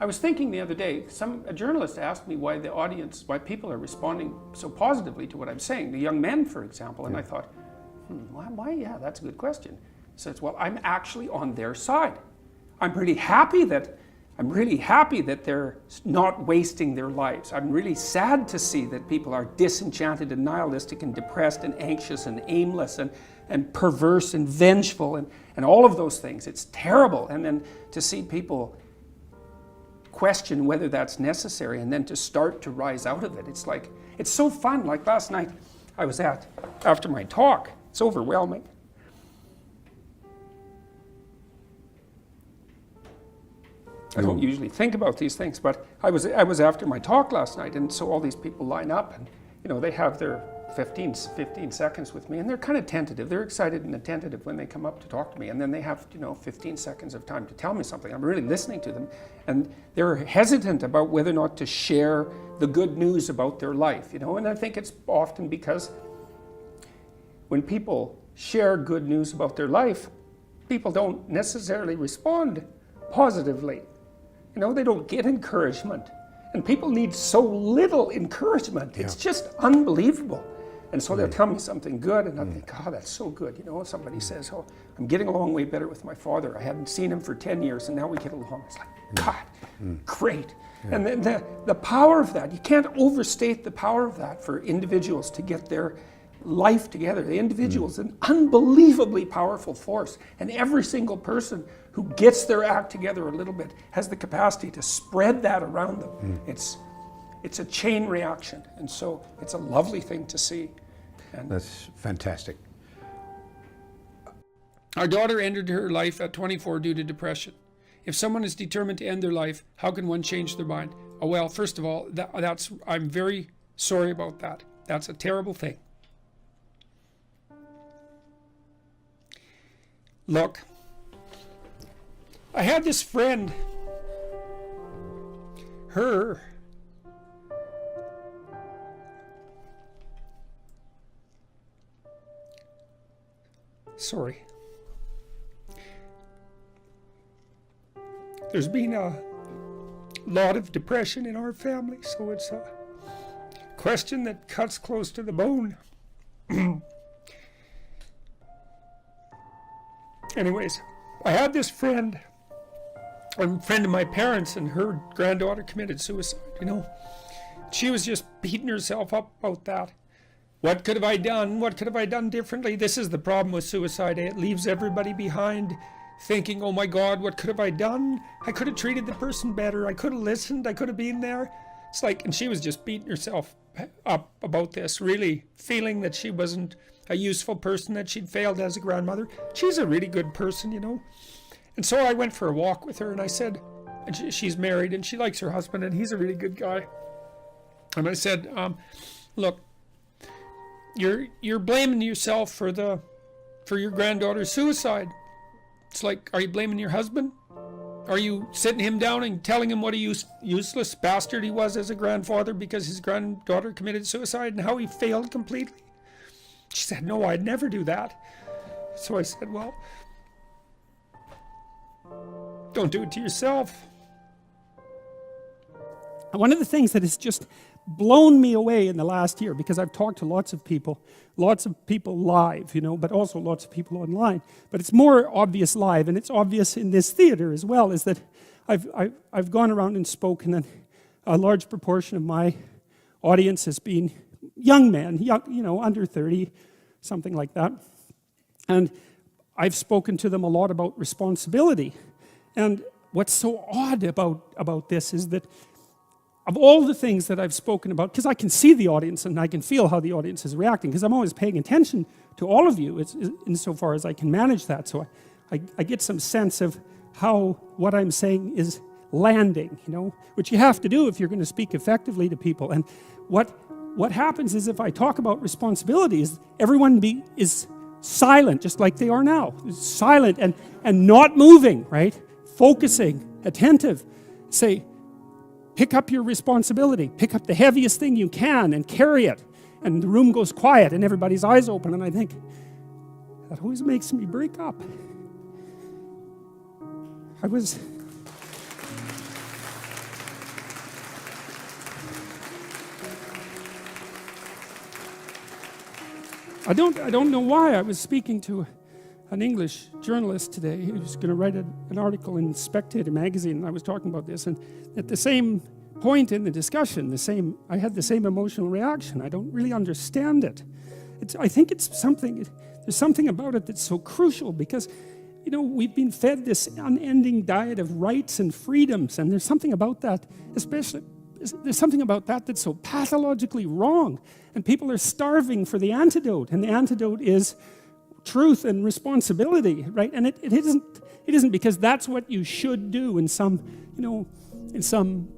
I was thinking the other day, some a journalist asked me why the audience, why people are responding so positively to what I'm saying, the young men, for example, and I thought, hmm, why, why? Yeah, that's a good question. He says, well, I'm actually on their side. I'm really happy that I'm really happy that they're not wasting their lives. I'm really sad to see that people are disenchanted and nihilistic and depressed and anxious and aimless and, and perverse and vengeful and, and all of those things. It's terrible. And then to see people question whether that's necessary and then to start to rise out of it. It's like, it's so fun. Like last night, I was at, after my talk, it's overwhelming. I don't mm. usually think about these things, but I was, I was after my talk last night, and so all these people line up, and you know they have their 15, 15 seconds with me, and they're kind of tentative. They're excited and attentive when they come up to talk to me, and then they have you know 15 seconds of time to tell me something. I'm really listening to them, and they're hesitant about whether or not to share the good news about their life, you know. And I think it's often because when people share good news about their life, people don't necessarily respond positively. You know, they don't get encouragement. And people need so little encouragement. It's just unbelievable. And so they'll tell me something good, and I think, oh, that's so good. You know, somebody says, oh, I'm getting along way better with my father. I hadn't seen him for 10 years, and now we get along. It's like, God, mm. great. And the, the, the power of that, you can't overstate the power of that for individuals to get their life together. The individual is an unbelievably powerful force, and every single person who gets their act together a little bit has the capacity to spread that around them. Hmm. It's it's a chain reaction, and so it's a lovely thing to see. And That's fantastic. our daughter ended her life at 24 due to depression. If someone is determined to end their life, how can one change their mind? Oh, well, first of all, that, that's I'm very sorry about that. That's a terrible thing. Look, I had this friend. Her. Sorry. There's been a lot of depression in our family, so it's a question that cuts close to the bone. Anyways, I had this friend, a friend of my parents, and her granddaughter committed suicide, you know. She was just beating herself up about that. What could have I done? What could have I done differently? This is the problem with suicide. It leaves everybody behind thinking, oh my God, what could have I done? I could have treated the person better. I could have listened. I could have been there. It's like, and she was just beating herself up about this, really feeling that she wasn't a useful person, that she'd failed as a grandmother. She's a really good person, you know. And so I went for a walk with her and I said, and she, she's married and she likes her husband and he's a really good guy. And I said, um, look, you're you're blaming yourself for the for your granddaughter's suicide. It's like, are you blaming your husband? Are you sitting him down and telling him what a use, useless bastard he was as a grandfather because his granddaughter committed suicide and how he failed completely? She said, No, I'd never do that. So I said, Well, don't do it to yourself. One of the things that has just blown me away in the last year, because I've talked to lots of people, lots of people live, you know, but also lots of people online. But it's more obvious live, and it's obvious in this theater as well, is that I've, I've, I've gone around and spoken, and a large proportion of my audience has been young men, young, you know, under 30, something like that. And I've spoken to them a lot about responsibility. And what's so odd about, about this is that of all the things that I've spoken about, because I can see the audience and I can feel how the audience is reacting, because I'm always paying attention to all of you insofar as I can manage that. So I, I, I get some sense of how what I'm saying is landing, you know, which you have to do if you're going to speak effectively to people. And what, what happens is if I talk about responsibilities, everyone be, is silent, just like they are now, silent and, and not moving, right? Focusing, attentive. Say, pick up your responsibility, pick up the heaviest thing you can and carry it. And the room goes quiet and everybody's eyes open. And I think, that always makes me break up. I was. I don't, I don't know why. I was speaking to an English journalist today who was going to write a, an article in Spectator magazine, and I was talking about this. And at the same point in the discussion, the same, I had the same emotional reaction. I don't really understand it. It's, I think it's something, there's something about it that's so crucial because, you know, we've been fed this unending diet of rights and freedoms, and there's something about that, especially there's something about that that's so pathologically wrong. And people are starving for the antidote. And the antidote is truth and responsibility, right? And it, it isn't it isn't because that's what you should do in some, you know, in some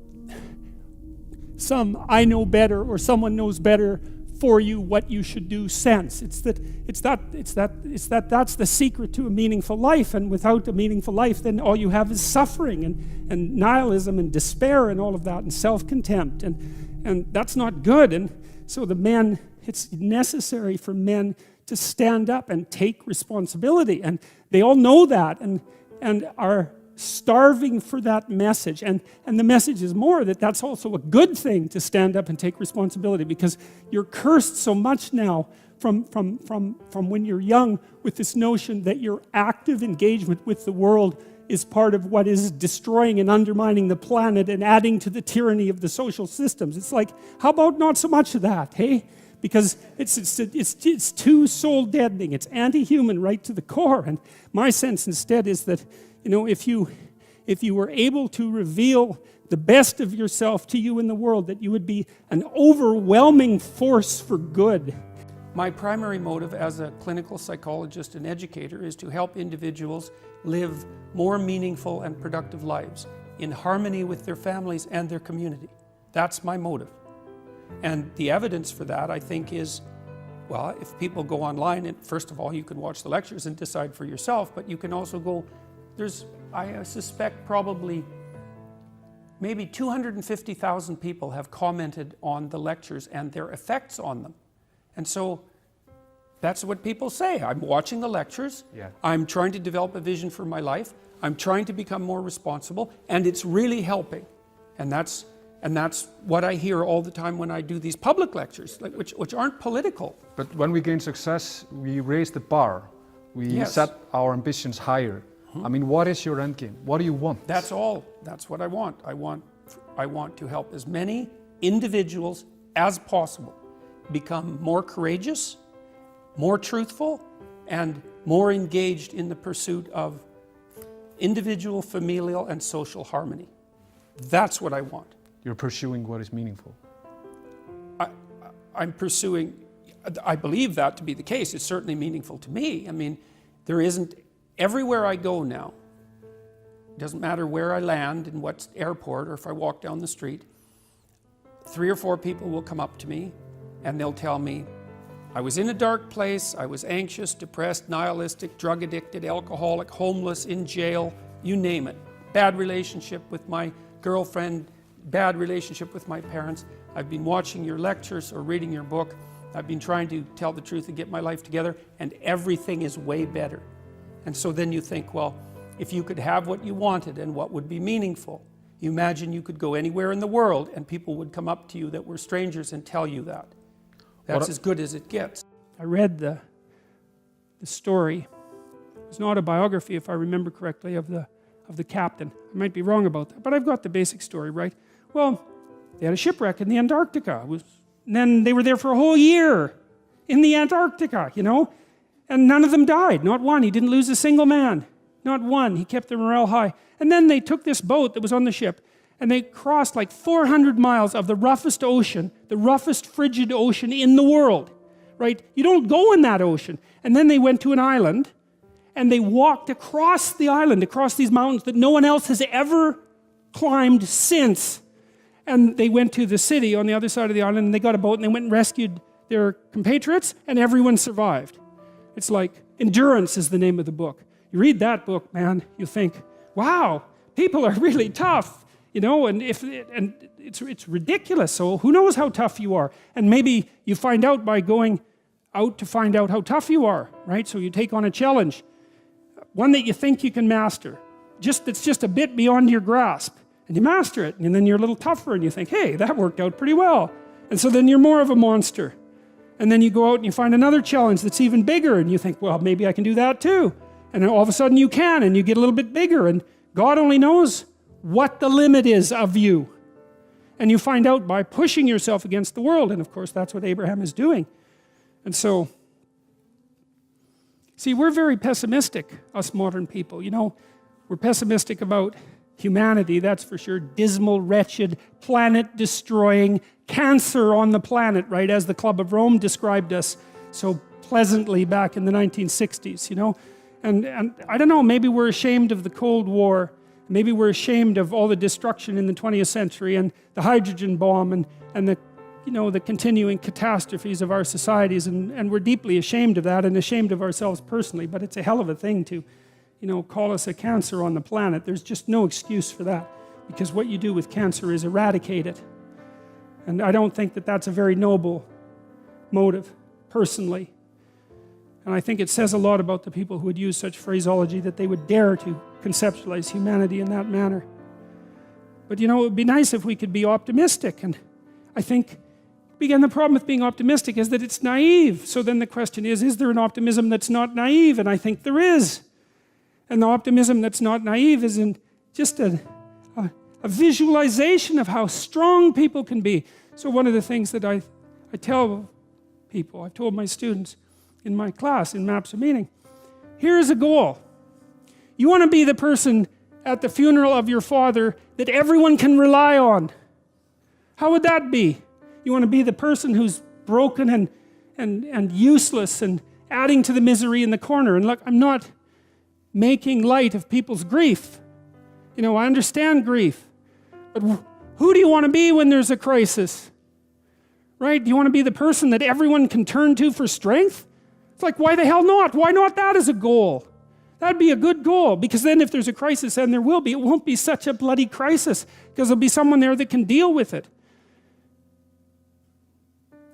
some I know better or someone knows better for you what you should do sense. It's that it's that it's that it's that that's the secret to a meaningful life. And without a meaningful life, then all you have is suffering and, and nihilism and despair and all of that and self-contempt. And and that's not good. And so the men, it's necessary for men to stand up and take responsibility. And they all know that and and are starving for that message. And, and the message is more that that's also a good thing to stand up and take responsibility because you're cursed so much now from, from, from, from when you're young with this notion that your active engagement with the world is part of what is destroying and undermining the planet and adding to the tyranny of the social systems. It's like, how about not so much of that, hey? Because it's, it's, it's, it's too soul deadening. It's anti human right to the core. And my sense instead is that you know, if you, if you were able to reveal the best of yourself to you in the world, that you would be an overwhelming force for good. My primary motive as a clinical psychologist and educator is to help individuals live more meaningful and productive lives in harmony with their families and their community. That's my motive. And the evidence for that, I think, is well, if people go online, and first of all, you can watch the lectures and decide for yourself, but you can also go there's, I suspect, probably maybe 250,000 people have commented on the lectures and their effects on them. And so that's what people say. I'm watching the lectures. Yeah. I'm trying to develop a vision for my life. I'm trying to become more responsible, and it's really helping. And that's and that's what I hear all the time when I do these public lectures, like, which, which aren't political. But when we gain success, we raise the bar. We Yes. set our ambitions higher. I mean, what is your end game? What do you want? That's all. That's what I want. I want I want to help as many individuals as possible become more courageous, more truthful, and more engaged in the pursuit of individual, familial, and social harmony. That's what I want. You're pursuing what is meaningful. I, I'm pursuing, I believe that to be the case. It's certainly meaningful to me. I mean, there isn't, everywhere I go now, doesn't matter where I land, in what airport, or if I walk down the street, three or four people will come up to me and they'll tell me, I was in a dark place, I was anxious, depressed, nihilistic, drug addicted, alcoholic, homeless, in jail, you name it. Bad relationship with my girlfriend, bad relationship with my parents. I've been watching your lectures or reading your book. I've been trying to tell the truth and get my life together, and everything is way better. And so then you think, well, if you could have what you wanted and what would be meaningful, you imagine you could go anywhere in the world and people would come up to you that were strangers and tell you that. That's What as good as it gets. I read the, the story. It's an autobiography, if I remember correctly, of the, of the captain. I might be wrong about that, but I've got the basic story right. Well, they had a shipwreck in the Antarctica. It was, and then they were there for a whole year in the Antarctica, you know, and none of them died. Not one. He didn't lose a single man. Not one. He kept the morale high. And then they took this boat that was on the ship and they crossed like 400 miles of the roughest ocean, the roughest frigid ocean in the world, right? You don't go in that ocean. And then they went to an island and they walked across the island, across these mountains that no one else has ever climbed since. And they went to the city on the other side of the island and they got a boat and they went and rescued their compatriots and everyone survived. It's like Endurance is the name of the book. You read that book, man, you think, wow, people are really tough, you know, and if and it's it's ridiculous. So who knows how tough you are? And maybe you find out by going out to find out how tough you are, right? So you take on a challenge, one that you think you can master, just that's just a bit beyond your grasp, and you master it, and then you're a little tougher, and you think, hey, that worked out pretty well, and so then you're more of a monster. And then you go out and you find another challenge that's even bigger, and you think, well, maybe I can do that too. And all of a sudden you can, and you get a little bit bigger, and God only knows what the limit is of you. And you find out by pushing yourself against the world. And of course, that's what Abraham is doing. And so, see, we're very pessimistic, us modern people. You know, we're pessimistic about humanity, that's for sure. Dismal, wretched, planet destroying, cancer on the planet, right? As the Club of Rome described us so pleasantly back in the 1960s, you know? And, and I don't know, maybe we're ashamed of the Cold War. Maybe we're ashamed of all the destruction in the 20th century and the hydrogen bomb and, and the, you know, the continuing catastrophes of our societies. And, and we're deeply ashamed of that and ashamed of ourselves personally. But it's a hell of a thing to, you know, call us a cancer on the planet. There's just no excuse for that because what you do with cancer is eradicate it. And I don't think that that's a very noble motive, personally. And I think it says a lot about the people who would use such phraseology that they would dare to conceptualize humanity in that manner. But you know, it would be nice if we could be optimistic. And I think, again, the problem with being optimistic is that it's naive. So then the question is is there an optimism that's not naive? And I think there is. And the optimism that's not naive is in just a, a, a visualization of how strong people can be. So, one of the things that I, I tell people, I've told my students in my class in Maps of Meaning here's a goal. You want to be the person at the funeral of your father that everyone can rely on. How would that be? You want to be the person who's broken and, and, and useless and adding to the misery in the corner. And look, I'm not making light of people's grief. You know, I understand grief. But who do you want to be when there's a crisis? Right? Do you want to be the person that everyone can turn to for strength? It's like, why the hell not? Why not that as a goal? That'd be a good goal because then if there's a crisis, and there will be, it won't be such a bloody crisis because there'll be someone there that can deal with it.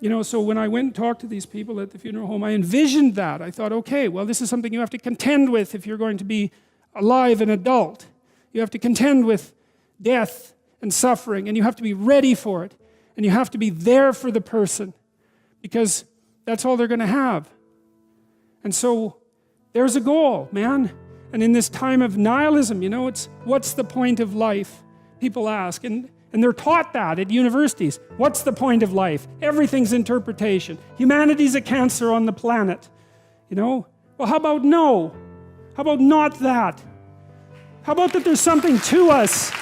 You know, so when I went and talked to these people at the funeral home, I envisioned that. I thought, okay, well, this is something you have to contend with if you're going to be alive and adult. You have to contend with death and suffering, and you have to be ready for it. And you have to be there for the person because that's all they're going to have. And so there's a goal, man. And in this time of nihilism, you know, it's what's the point of life? People ask. And, and they're taught that at universities. What's the point of life? Everything's interpretation. Humanity's a cancer on the planet. You know? Well, how about no? How about not that? How about that there's something to us?